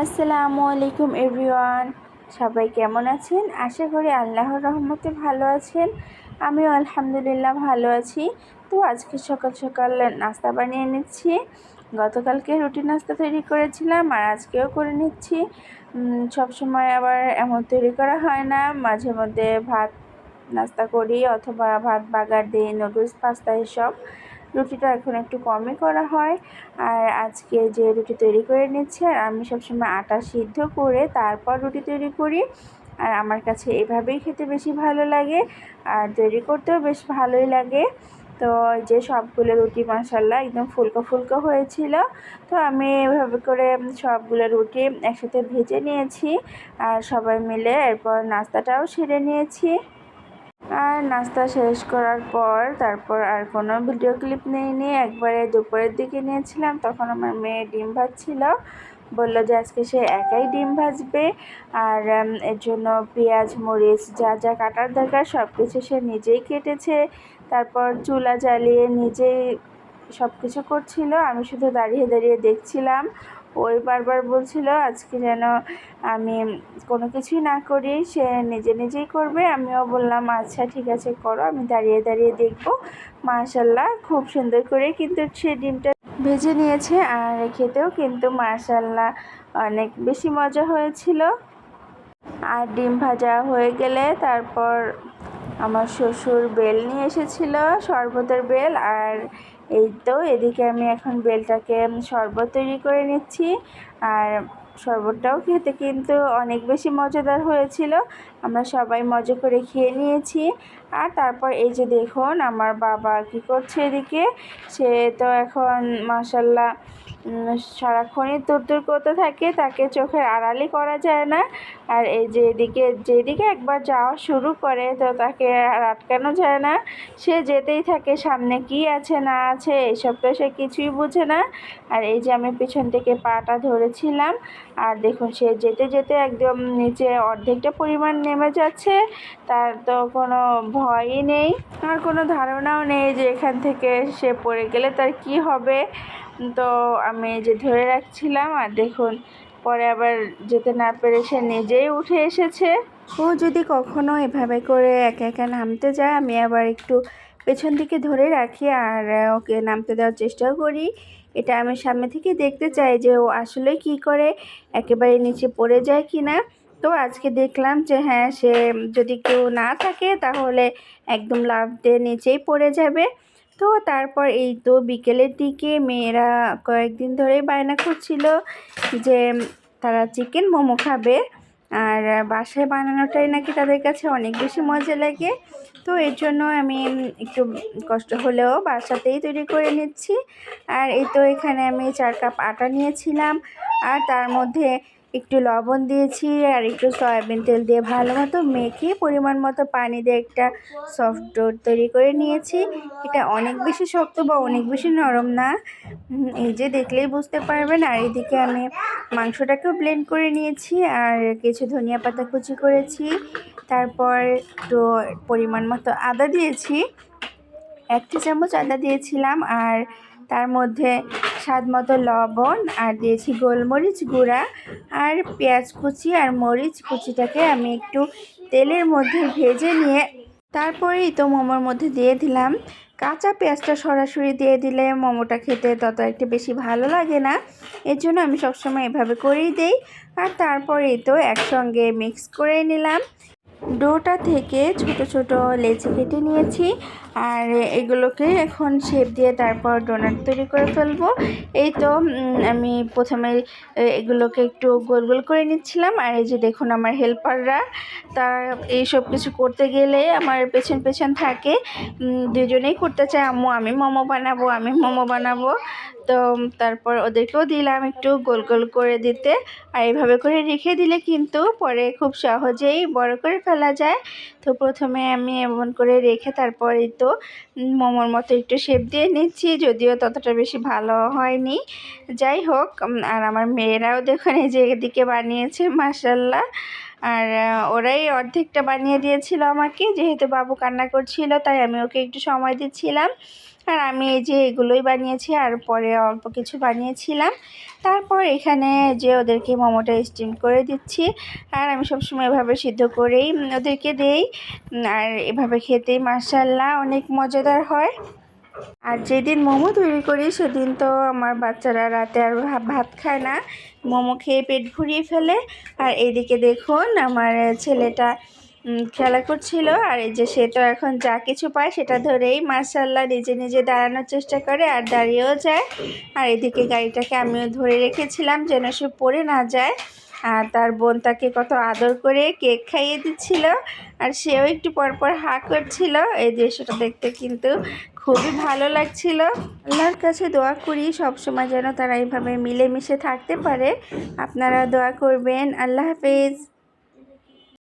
আসসালামু আলাইকুম এভরিওয়ান। সবাই কেমন আছেন? আশা করি আল্লাহর রহমতে ভালো আছেন। আমিও আলহামদুলিল্লাহ ভালো আছি। তো আজকে সকাল সকাল নাস্তা বানিয়ে নিচ্ছি। গতকালকে রুটি নাস্তা তৈরি করেছিলাম আর আজকেও করে নিচ্ছি। সব সময় আবার এমন তৈরি করা হয় না। মাঝে মধ্যে ভাত নাস্তা করি অথবা ভাত বাগার দিই, নুডলস, পাস্তা, এসব। রুটিটা এখন একটু কমই করা হয়। আর আজকে যে রুটি তৈরি করে নিচ্ছি, আর আমি সবসময় আটা সিদ্ধ করে তারপর রুটি তৈরি করি। আর আমার কাছে এভাবেই খেতে বেশি ভালো লাগে, আর তৈরি করতেও বেশ ভালোই লাগে। তো যে সবগুলো রুটি মশাল্লা একদম ফুলকো ফুলকো হয়েছিল, তো আমি এভাবে করে সবগুলো রুটি একসাথে ভেজে নিয়েছি। আর সবাই মিলে এরপর নাস্তাটাও সেরে নিয়েছি। আর নাস্তা শেষ করার পর তারপর আর কোনো ভিডিও ক্লিপ নিইনি একবারে দুপুরের দিকে নিয়েছিলাম। তখন আমার মেয়ে ডিম ভাজছিল বলল যে আজকে সে একাই ডিম ভাজবে। আর এর জন্য পেঁয়াজ, মরিচ, যা যা কাটার দরকার সব কিছু সে নিজেই কেটেছে। তারপর চুলা জ্বালিয়ে নিজেই সব কিছু করছিল। আমি শুধু দাঁড়িয়ে দাঁড়িয়ে দেখছিলাম। ওই বারবার বলছিল, আজকে যেন আমি কোনো কিছুই না করি, সে নিজে নিজেই করবে। আমিও বললাম আচ্ছা ঠিক আছে, করো, আমি দাঁড়িয়ে দাঁড়িয়ে দেখব। মাশাল্লাহ খুব সুন্দর করে কিন্তু সে ডিমটা ভেজে নিয়েছে আর খেতেও কিন্তু মাশাল্লাহ অনেক বেশি মজা হয়েছিল। আর ডিম ভাজা হয়ে গেলে তারপর আমার শ্বশুর বেল নিয়ে এসেছিল, শরবতের বেল, আর এই তো, এদিকে আমি এখন বেলটাকে শরবত তৈরি করে নিচ্ছি। আর শরবতটাও খেতে কিন্তু অনেক বেশি মজাদার হয়েছিল। আমরা সবাই মজা করে খেয়ে নিয়েছি। আর তারপর এই যে দেখুন, আমার বাবা কি করছে এদিকে? সে তো এখন মাসাল্লাহ সারাক্ষণই দূর করতে থাকে, তাকে চোখের আড়ালি করা যায় না। আর এই যে এদিকে, যেদিকে একবার যাওয়া শুরু করে, তো তাকে আর আটকানো যায় না। সে যেতেই থাকে, সামনে কি আছে, না আছে, এসব তো সে কিছুই বুঝে না। আর এই যে আমি পিছন থেকে পাটা ধরেছিলাম, আর দেখুন, সে যেতে যেতে একদম নিচে অর্ধেকটা পরিমাণ নেমে যাচ্ছে। তার তো কোনো ভয়ই নেই, আর কোনো ধারণাও নেই যে এখান থেকে সে পড়ে গেলে তার কি হবে। তো আমি যে ধরে রাখছিলাম, আর দেখুন, পরে আবার যেতে না পেরে সে নিজেই উঠে এসেছে। ও যদি কখনো এভাবে করে একা একা নামতে যায়, আমি আবার একটু পেছন দিকে ধরে রাখি আর ওকে নামতে দেওয়ার চেষ্টাও করি। এটা আমি সামনে থেকে দেখতে চাই যে ও আসলে কি করে, একেবারে নিচে পড়ে যায় কি না তো আজকে দেখলাম যে হ্যাঁ সে যদি কেউ না থাকে তাহলে একদম লাভ দিয়ে নিচেই পড়ে যাবে। তো তারপর এই তো বিকেলের দিকে মেয়েরা কয়েকদিন ধরেই বায়না করছিল যে, তারা চিকেন মোমো খাবে। আর বাসায় বানানোটাই নাকি তাদের কাছে অনেক বেশি মজা লাগে। তো এর জন্য আমি একটু কষ্ট হলেও বাসাতেই তৈরি করে নিচ্ছি। আর এই তো এখানে আমি চার কাপ আটা নিয়েছিলাম। আর তার মধ্যে একটু লবণ দিয়েছি আর একটু সয়াবিন তেল দিয়ে ভালো মতো মেখে পরিমাণ মতো পানি দিয়ে একটা সফট ডো তৈরি করে নিয়েছি। এটা অনেক বেশি শক্ত বা অনেক বেশি নরম না। এই যে দেখলেই বুঝতে পারবেন। আর এদিকে আমি মাংসটাকেও ব্লেন্ড করে নিয়েছি আর কিছু ধনিয়া পাতা কুচি করেছি। তারপর একটু পরিমাণ মতো আদা দিয়েছি। একটি চামচ আদা দিয়েছিলাম আর তার মধ্যে স্বাদ মতো লবণ আর দিয়েছি গোলমরিচ গুঁড়া আর পেঁয়াজ কুচি আর মরিচ কুচিটাকে আমি একটু তেলের মধ্যে ভেজে নিয়ে তারপরেই তো মোমোর মধ্যে দিয়ে দিলাম। কাঁচা পেঁয়াজটা সরাসরি দিয়ে দিলে মোমোটা খেতে তত একটু বেশি ভালো লাগে না। এর জন্য আমি সবসময় এভাবে করেই দেই। আর তারপরেই তো একসঙ্গে মিক্স করে নিলাম। ডোটা থেকে ছোট ছোট লেচি কেটে নিয়েছি। আর এগুলোকে এখন শেপ দিয়ে তারপর ডোনাট তৈরি করে ফেলব। এই তো আমি প্রথমে এগুলোকে একটু গোল গোল করে নিচ্ছিলাম। আর এই যে দেখুন আমার হেল্পাররা তারা এই সব কিছু করতে গেলে আমার পেছন পেছন থাকে। দুজনেই করতে চায়, আম্মু, আমি মোমো বানাবো, আমি মোমো বানাবো। তো, তারপর ওদেরকেও দিলাম একটু গোল গোল করে দিতে। আর এইভাবে করে রেখে দিলে কিন্তু পরে খুব সহজেই বড় করে ফেলা যায়। তো প্রথমে আমি এমন করে রেখে তারপরে তো মোমোর মতো একটু শেপ দিয়ে নিচ্ছি, যদিও ততটা বেশি ভালো হয়নি। যাই হোক আর আমার মেয়েরাও দেখুন এই যে এদিকে বানিয়েছে মাসাল্লাহ আর ওরাই অর্ধেকটা বানিয়ে দিয়েছিল আমাকে, যেহেতু বাবু কান্না করছিল, তাই আমি ওকে একটু সময় দিচ্ছিলাম। আর আমি এই যে এগুলোই বানিয়েছি আর পরে অল্প কিছু বানিয়েছিলাম। তারপর এখানে যে ওদেরকে মোমোটা স্টিম করে দিচ্ছি। আর আমি সবসময় এভাবে সিদ্ধ করেই ওদেরকে দেই। আর এভাবে খেতেই মাসাল্লাহ অনেক মজাদার হয়। আর যেদিন মোমো তৈরি করি সেদিন তো আমার বাচ্চারা রাতে আর ভাত খায় না। মোমো খেয়ে পেট ভরিয়ে ফেলে। আর এইদিকে দেখুন আমার ছেলেটা খেলা করছিল আর এই যে সে তো এখন যা কিছু পায় সেটা ধরেই মার্শাল্লাহ নিজে নিজে দাঁড়ানোর চেষ্টা করে আর দাঁড়িয়েও যায়। আর এদিকে গাড়িটাকে আমিও ধরে রেখেছিলাম যেন সে পড়ে না যায়। আর তার বোন তাকে কত আদর করে কেক খাইয়ে দিচ্ছিল আর সেও একটু পরপর হা করছিল। এই দৃশ্যটা দেখতে কিন্তু খুবই ভালো লাগছিল। আল্লাহর কাছে দোয়া করি সবসময় যেন তারা এইভাবে মিলেমিশে থাকতে পারে। আপনারা দোয়া করবেন। আল্লাহ হাফেজ।